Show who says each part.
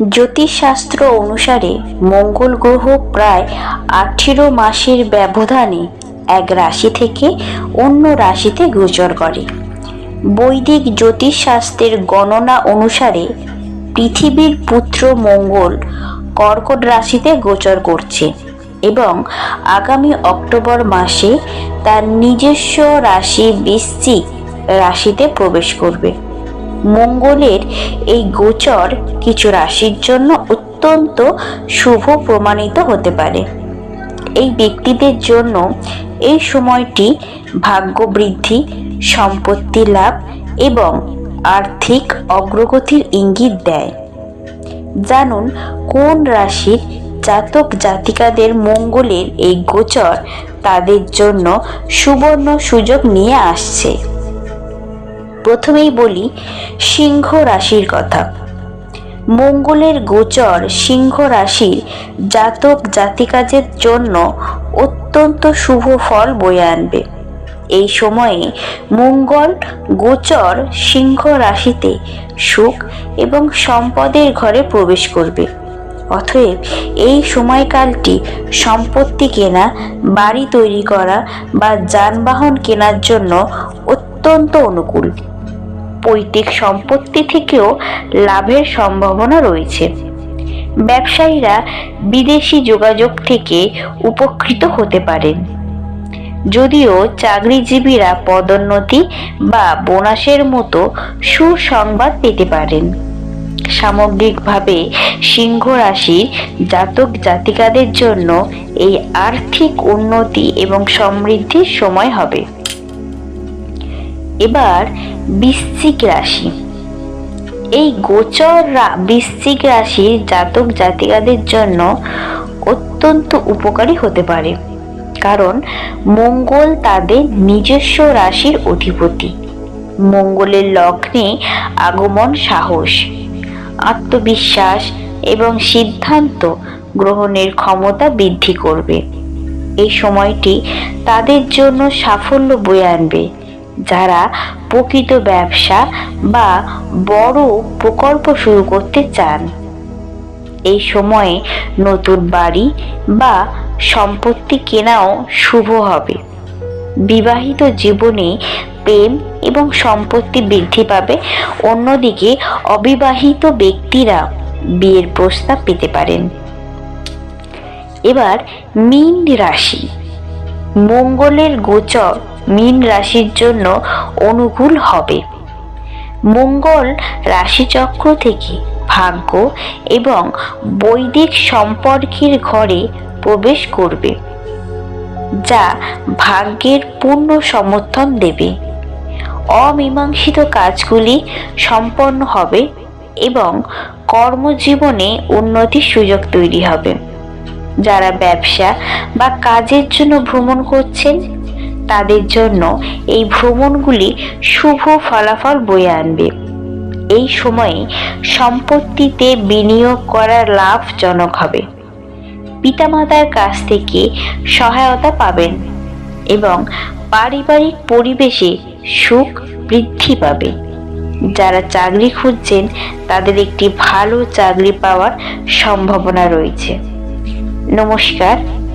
Speaker 1: জ্যোতিষশাস্ত্র অনুসারে মঙ্গল গ্রহ প্রায় আঠেরো মাসের ব্যবধানে এক রাশি থেকে অন্য রাশিতে গোচর করে। বৈদিক জ্যোতিষশাস্ত্রের গণনা অনুসারে পৃথিবীর পুত্র মঙ্গল কর্কট রাশিতে গোচর করছে এবং আগামী অক্টোবর মাসে তার নিজস্ব রাশি বৃশ্চিক রাশিতে প্রবেশ করবে। মঙ্গলের এই গোচর কিছু রাশির জন্য অত্যন্ত শুভ প্রমাণিত হতে পারে। এই ব্যক্তিদের জন্য এই সময়টি ভাগ্য বৃদ্ধি, সম্পত্তি লাভ এবং আর্থিক অগ্রগতির ইঙ্গিত দেয়। জানুন, কোন রাশির জাতক জাতিকাদের মঙ্গলের এই গোচর তাদের জন্য সুবর্ণ সুযোগ নিয়ে আসছে? প্রথমেই বলি সিংহ রাশির কথা। মঙ্গলের গোচর সিংহ রাশির জাতক জাতিকাদের জন্য অত্যন্ত শুভ ফল বয়ে আনবে। এই সময়ে মঙ্গল গোচর সিংহ রাশিতে সুখ এবং সম্পদের ঘরে প্রবেশ করবে। অতএব এই সময়কালটি সম্পত্তি কেনা, বাড়ি তৈরি করা বা যানবাহন কেনার জন্য অত্যন্ত অনুকূল। পৈতৃক সম্পত্তি থেকেও লাভের সম্ভাবনা রয়েছে। ব্যবসায়ীরা বিদেশি যোগাযোগ থেকে উপকৃত হতে পারেন। যদিও চাকরিজীবীরা পদোন্নতি বা বোনাসের মতো সুসংবাদ পেতে পারেন। সামগ্রিকভাবে সিংহ রাশির জাতক জাতিকাদের জন্য এই আর্থিক উন্নতি এবং সমৃদ্ধির সময় হবে। এবার বৃশ্চিক রাশি। এই গোচর বৃশ্চিক রাশির জাতক জাতিকাদের জন্য অত্যন্ত উপকারী হতে পারে। কারণ মঙ্গল তাদের নিজস্ব রাশির অধিপতি। মঙ্গলের লগ্নে আগমন সাহস, আত্মবিশ্বাস এবং সিদ্ধান্ত গ্রহণের ক্ষমতা বৃদ্ধি করবে। এই সময়টি তাদের জন্য সাফল্য বয়ে আনবে। যারা প্রকৃত ব্যবসা বা বড় প্রকল্প শুরু করতে চান। এই সময়ে নতুন বাড়ি বা সম্পত্তি কেনাও শুভ হবে। বিবাহিত জীবনে প্রেম এবং সম্পত্তি বৃদ্ধি পাবে। অন্যদিকে অবিবাহিত ব্যক্তিরা বিয়ের প্রস্তাব পেতে পারেন। এবার মীন রাশি। মঙ্গলের গোচর মীন রাশির জন্য অনুকূল হবে। মঙ্গল রাশিচক্র থেকে ভাগ্য এবং বৈদিক সম্পর্কের ঘরে প্রবেশ করবে, যা ভাগ্যের পূর্ণ সমর্থন দেবে। অমীমাংসিত কাজগুলি সম্পন্ন হবে এবং কর্মজীবনে উন্নতির সুযোগ তৈরি হবে। যারা ব্যবসা বা কাজের জন্য ভ্রমণ করছেন তাদের জন্য এই ভ্রমণগুলি শুভ ফলাফল বয়ে আনবে। এই সময়ে সম্পত্তিতে বিনিয়োগ করা লাভজনক হবে। পিতামাতার কাছ থেকে সহায়তা পাবেন এবং পারিবারিক পরিবেশে সুখ বৃদ্ধি পাবে। যারা চাকরি খুঁজছেন, তাদের একটি ভালো চাকরি পাওয়ার সম্ভাবনা রয়েছে। নমস্কার।